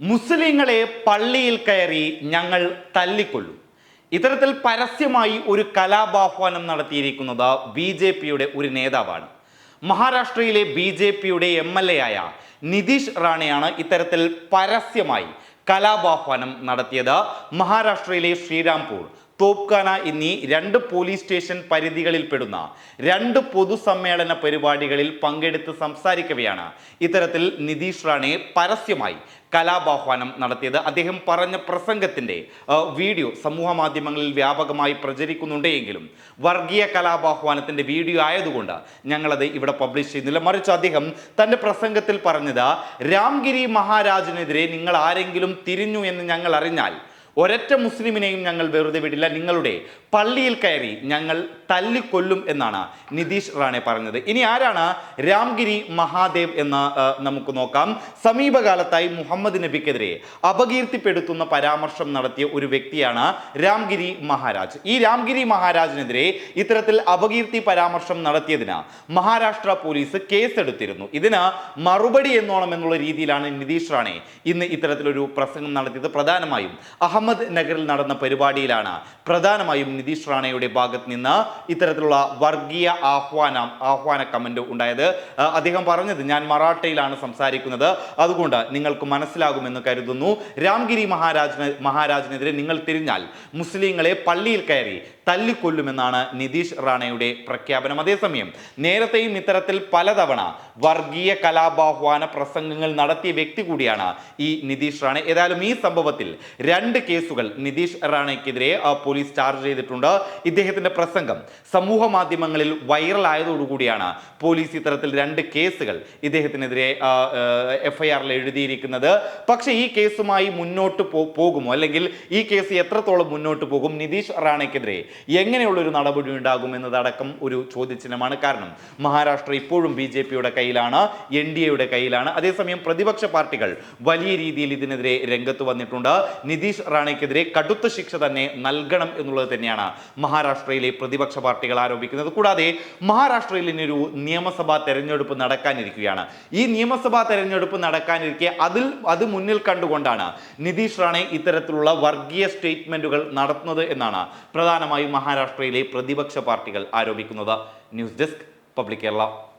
മുസ്ലിങ്ങളെ പള്ളിയിൽ കയറി ഞങ്ങൾ തല്ലിക്കൊല്ലും. ഇത്തരത്തിൽ പരസ്യമായി ഒരു കലാപാഹ്വാനം നടത്തിയിരിക്കുന്നത് ബി ജെ പിയുടെ ഒരു നേതാവാണ്. മഹാരാഷ്ട്രയിലെ ബി ജെ പിയുടെ എം എൽ എ ആയ നിതീഷ് റാണയാണ് ഇത്തരത്തിൽ പരസ്യമായി കലാപാഹ്വാനം നടത്തിയത്. മഹാരാഷ്ട്രയിലെ ശ്രീരാംപൂർ തോപ്ഖാന എന്നീ രണ്ട് പോലീസ് സ്റ്റേഷൻ പരിധികളിൽപ്പെടുന്ന രണ്ട് പൊതുസമ്മേളന പരിപാടികളിൽ പങ്കെടുത്ത് സംസാരിക്കവെയാണ് ഇത്തരത്തിൽ നിതീഷ് റാണെ പരസ്യമായി കലാപാഹ്വാനം നടത്തിയത്. അദ്ദേഹം പറഞ്ഞ പ്രസംഗത്തിന്റെ വീഡിയോ സമൂഹ മാധ്യമങ്ങളിൽ വ്യാപകമായി പ്രചരിക്കുന്നുണ്ട് എങ്കിലും വർഗീയ കലാപാഹ്വാനത്തിന്റെ വീഡിയോ ആയതുകൊണ്ട് ഞങ്ങളത് ഇവിടെ പബ്ലിഷ് ചെയ്യുന്നില്ല. മറിച്ച് അദ്ദേഹം തന്റെ പ്രസംഗത്തിൽ പറഞ്ഞത് രാംഗിരി മഹാരാജിനെതിരെ നിങ്ങൾ ആരെങ്കിലും തിരിഞ്ഞു എന്ന് ഞങ്ങൾ അറിഞ്ഞാൽ ഒരൊറ്റ മുസ്ലിമിനെയും ഞങ്ങൾ വെറുതെ വിടില്ല. നിങ്ങളുടെ പള്ളിയിൽ കയറി ഞങ്ങൾ തല്ലിക്കൊല്ലും എന്നാണ് നിതീഷ് റാണെ പറഞ്ഞത്. ഇനി ആരാണ് രാംഗിരി മഹാദേവ് എന്ന് നമുക്ക് നോക്കാം. സമീപകാലത്തായി മുഹമ്മദ് നബിക്കെതിരെ അപകീർത്തിപ്പെടുത്തുന്ന പരാമർശം നടത്തിയ ഒരു വ്യക്തിയാണ് രാംഗിരി മഹാരാജ്. ഈ രാംഗിരി മഹാരാജിനെതിരെ ഇത്തരത്തിൽ അപകീർത്തി പരാമർശം നടത്തിയതിന് മഹാരാഷ്ട്ര പോലീസ് കേസെടുത്തിരുന്നു. ഇതിന് മറുപടി എന്നോണം എന്നുള്ള രീതിയിലാണ് നിതീഷ് റാണെ ഇന്ന് ഇത്തരത്തിലൊരു പ്രസംഗം നടത്തിയത്. പ്രധാനമായും അഹമ്മദ് നഗറിൽ നടന്ന പരിപാടിയിലാണ് പ്രധാനമായും നിതീഷ് റാണയുടെ ഭാഗത്ത് നിന്ന് ഇത്തരത്തിലുള്ള വർഗീയ ആഹ്വാനം ആഹ്വാന കമന്റ് ഉണ്ടായത്. അദ്ദേഹം പറഞ്ഞത് ഞാൻ മറാഠയിലാണ് സംസാരിക്കുന്നത്. അതുകൊണ്ട് നിങ്ങൾക്ക് മനസ്സിലാകുമെന്ന് കരുതുന്നു. രാംഗിരി മഹാരാജിന് മഹാരാജിനെതിരെ നിങ്ങൾ തിരിഞ്ഞാൽ മുസ്ലിങ്ങളെ പള്ളിയിൽ കയറി തല്ലിക്കൊല്ലുമെന്നാണ് നിതീഷ് റാണയുടെ പ്രഖ്യാപനം. അതേസമയം നേരത്തെയും ഇത്തരത്തിൽ പലതവണ വർഗീയ കലാപാഹ്വാന പ്രസംഗങ്ങൾ നടത്തിയ വ്യക്തി കൂടിയാണ് ഈ നിതീഷ് റാണ. ഏതായാലും ഈ സംഭവത്തിൽ രണ്ട് കേസുകൾ നിതീഷ് റാണയ്ക്കെതിരെ പോലീസ് ചാർജ് ചെയ്തിട്ടുണ്ട്. ഇദ്ദേഹത്തിന്റെ പ്രസംഗം സമൂഹ മാധ്യമങ്ങളിൽ വൈറലായതോടുകൂടിയാണ് പോലീസ് ഇത്തരത്തിൽ രണ്ട് കേസുകൾ ഇദ്ദേഹത്തിനെതിരെ എഫ്ഐആറിൽ എഴുതിയിരിക്കുന്നത്. പക്ഷേ ഈ കേസുമായി മുന്നോട്ട് പോകുമോ? അല്ലെങ്കിൽ ഈ കേസ് എത്രത്തോളം മുന്നോട്ട് പോകും? നിതീഷ് റാണയ്ക്കെതിരെ എങ്ങനെയുള്ള ഒരു നടപടി ഉണ്ടാകും എന്നതടക്കം ഒരു ചോദ്യചിഹ്നമാണ് കാരണം. മഹാരാഷ്ട്ര ഇപ്പോഴും ബി ജെ പിയുടെ കയ്യിലാണ് എൻ ഡി എയുടെ കയ്യിലാണ്. അതേസമയം പ്രതിപക്ഷ പാർട്ടികൾ വലിയ രീതിയിൽ ഇതിനെതിരെ രംഗത്ത് വന്നിട്ടുണ്ട്. നിതീഷ് റാണയ്ക്കെതിരെ കടുത്ത ശിക്ഷ തന്നെ നൽകണം എന്നുള്ളത് തന്നെയാണ് മഹാരാഷ്ട്രയിലെ പ്രതിപക്ഷ പാർട്ടികൾ ആരോപിക്കുന്നത്. കൂടാതെ മഹാരാഷ്ട്രയിൽ ഇനിയൊരു നിയമസഭാ തെരഞ്ഞെടുപ്പ് നടക്കാനിരിക്കുകയാണ്. ഈ നിയമസഭാ തെരഞ്ഞെടുപ്പ് നടക്കാനിരിക്കെ അതിൽ അത് മുന്നിൽ കണ്ടുകൊണ്ടാണ് നിതീഷ് റാണെ ഇത്തരത്തിലുള്ള വർഗീയ സ്റ്റേറ്റ്മെന്റുകൾ നടത്തുന്നത് എന്നാണ് പ്രധാനമായും മഹാരാഷ്ട്രയിലെ പ്രതിപക്ഷ പാർട്ടികൾ ആരോപിക്കുന്നത്. News desk Public Kerala.